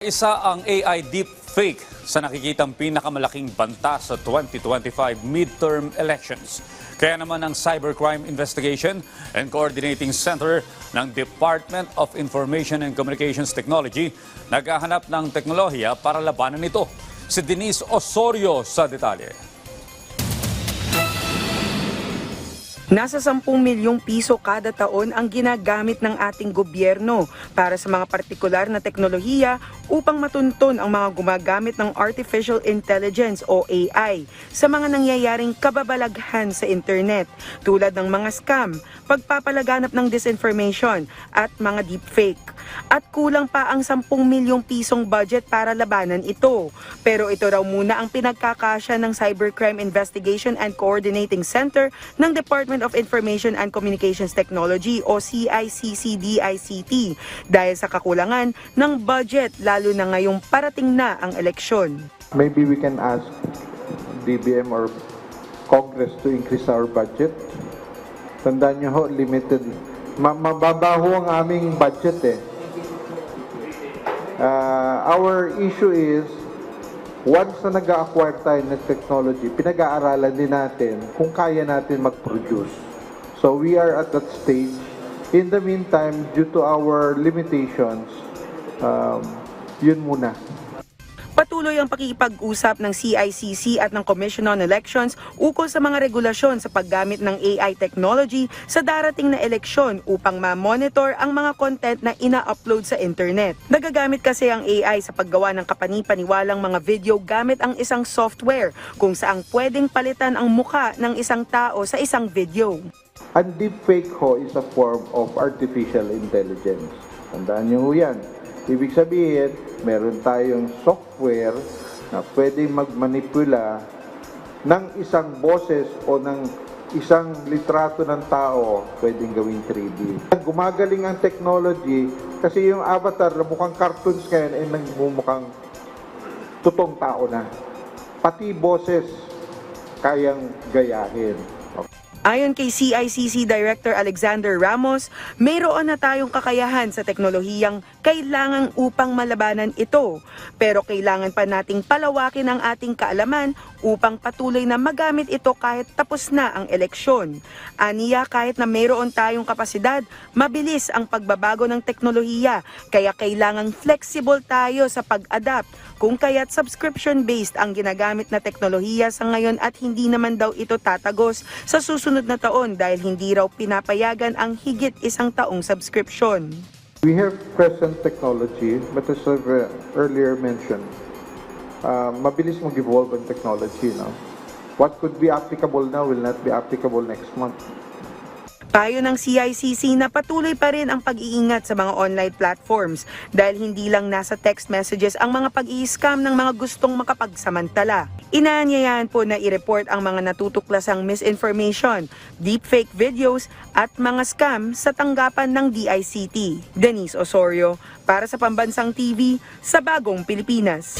Isa ang AI deepfake sa nakikitang pinakamalaking banta sa 2025 midterm elections. Kaya naman ang Cybercrime Investigation and Coordinating Center ng Department of Information and Communications Technology naghahanap ng teknolohiya para labanan ito. Si Denise Osorio sa detalye. Nasa 10 milyong piso kada taon ang ginagamit ng ating gobyerno para sa mga partikular na teknolohiya upang matunton ang mga gumagamit ng Artificial Intelligence o AI sa mga nangyayaring kababalaghan sa internet tulad ng mga scam, pagpapalaganap ng disinformation at mga deepfake. At kulang pa ang 10 milyong pisong budget para labanan ito. Pero ito raw muna ang pinagkakasya ng Cybercrime Investigation and Coordinating Center ng Department of Information and Communications Technology o CICC-DICT dahil sa kakulangan ng budget lalo na ngayong parating na ang eleksyon. Maybe we can ask DBM or Congress to increase our budget. Tandaan nyo ho, limited. Ma mababa ho ang aming budget eh. Uh, our issue is, once na nag-acquire tayo ng technology, pinag-aaralan din natin kung kaya natin mag-produce. So we are at that stage. In the meantime, due to our limitations, um, yun muna. Patuloy ang pakikipag-usap ng CICC at ng Commission on Elections ukol sa mga regulasyon sa paggamit ng AI technology sa darating na eleksyon upang ma-monitor ang mga content na ina-upload sa internet. Nagagamit kasi ang AI sa paggawa ng kapanipaniwalang mga video gamit ang isang software kung saang pwedeng palitan ang muka ng isang tao sa isang video. Ang deepfake ho is a form of artificial intelligence. Tandaan niyo ho yan. Ibig sabihin, meron tayong software na pwedeng magmanipula ng isang boses o ng isang litrato ng tao pwedeng gawing 3D. Gumagaling ang technology kasi yung avatar na mukhang cartoons ngayon ay nagmumukhang totoong tao na. Pati boses kayang gayahin. Ayon kay CICC Director Alexander Ramos, mayroon na tayong kakayahan sa teknolohiyang kailangan upang malabanan ito. Pero kailangan pa nating palawakin ang ating kaalaman upang patuloy na magamit ito kahit tapos na ang eleksyon. Aniya kahit na mayroon tayong kapasidad, mabilis ang pagbabago ng teknolohiya kaya kailangang flexible tayo sa pag-adapt kung kaya't subscription-based ang ginagamit na teknolohiya sa ngayon at hindi naman daw ito tatagos sa susunod na taon dahil hindi raw pinapayagan ang higit isang taong subscription. We have present technology, but as I've uh, earlier mentioned, uh, mabilis mag-evolve ang technology. No? What could be applicable now will not be applicable next month. Payo ng CICC na patuloy pa rin ang pag-iingat sa mga online platforms dahil hindi lang nasa text messages ang mga pag-i-scam ng mga gustong makapagsamantala. Inaanyayahan po na i-report ang mga natutuklasang misinformation, deepfake videos at mga scam sa tanggapan ng DICT. Denise Osorio para sa Pambansang TV sa Bagong Pilipinas.